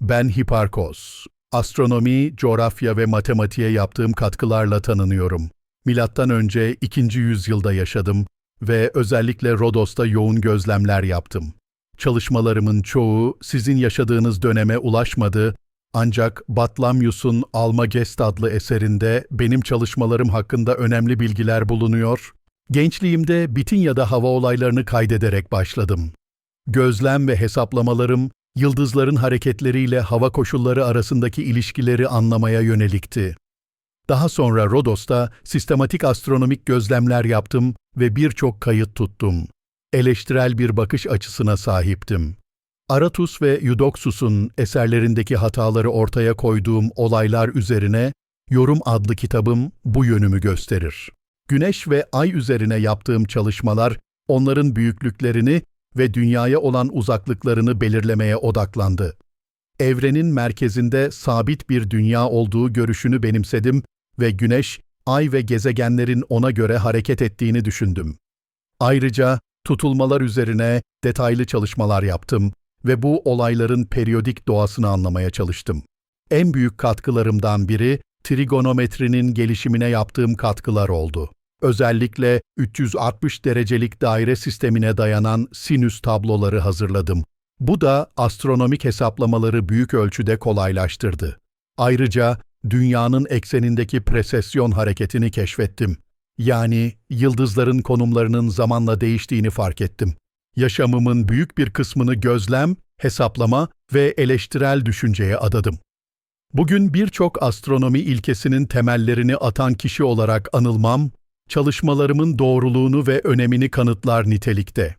Ben Hiparkos. Astronomi, coğrafya ve matematiğe yaptığım katkılarla tanınıyorum. Milattan önce 2. yüzyılda yaşadım ve özellikle Rodos'ta yoğun gözlemler yaptım. Çalışmalarımın çoğu sizin yaşadığınız döneme ulaşmadı ancak Batlamyus'un Almagest adlı eserinde benim çalışmalarım hakkında önemli bilgiler bulunuyor. Gençliğimde Bitinya'da hava olaylarını kaydederek başladım. Gözlem ve hesaplamalarım yıldızların hareketleriyle hava koşulları arasındaki ilişkileri anlamaya yönelikti. Daha sonra Rodos'ta sistematik astronomik gözlemler yaptım ve birçok kayıt tuttum. Eleştirel bir bakış açısına sahiptim. Aratus ve Eudoxus'un eserlerindeki hataları ortaya koyduğum olaylar üzerine Yorum adlı kitabım bu yönümü gösterir. Güneş ve ay üzerine yaptığım çalışmalar onların büyüklüklerini ve dünyaya olan uzaklıklarını belirlemeye odaklandı. Evrenin merkezinde sabit bir dünya olduğu görüşünü benimsedim ve güneş, ay ve gezegenlerin ona göre hareket ettiğini düşündüm. Ayrıca tutulmalar üzerine detaylı çalışmalar yaptım ve bu olayların periyodik doğasını anlamaya çalıştım. En büyük katkılarımdan biri trigonometrinin gelişimine yaptığım katkılar oldu. Özellikle 360 derecelik daire sistemine dayanan sinüs tabloları hazırladım. Bu da astronomik hesaplamaları büyük ölçüde kolaylaştırdı. Ayrıca dünyanın eksenindeki presesyon hareketini keşfettim. Yani yıldızların konumlarının zamanla değiştiğini fark ettim. Yaşamımın büyük bir kısmını gözlem, hesaplama ve eleştirel düşünceye adadım. Bugün birçok astronomi ilkesinin temellerini atan kişi olarak anılmam, çalışmalarımın doğruluğunu ve önemini kanıtlar nitelikte.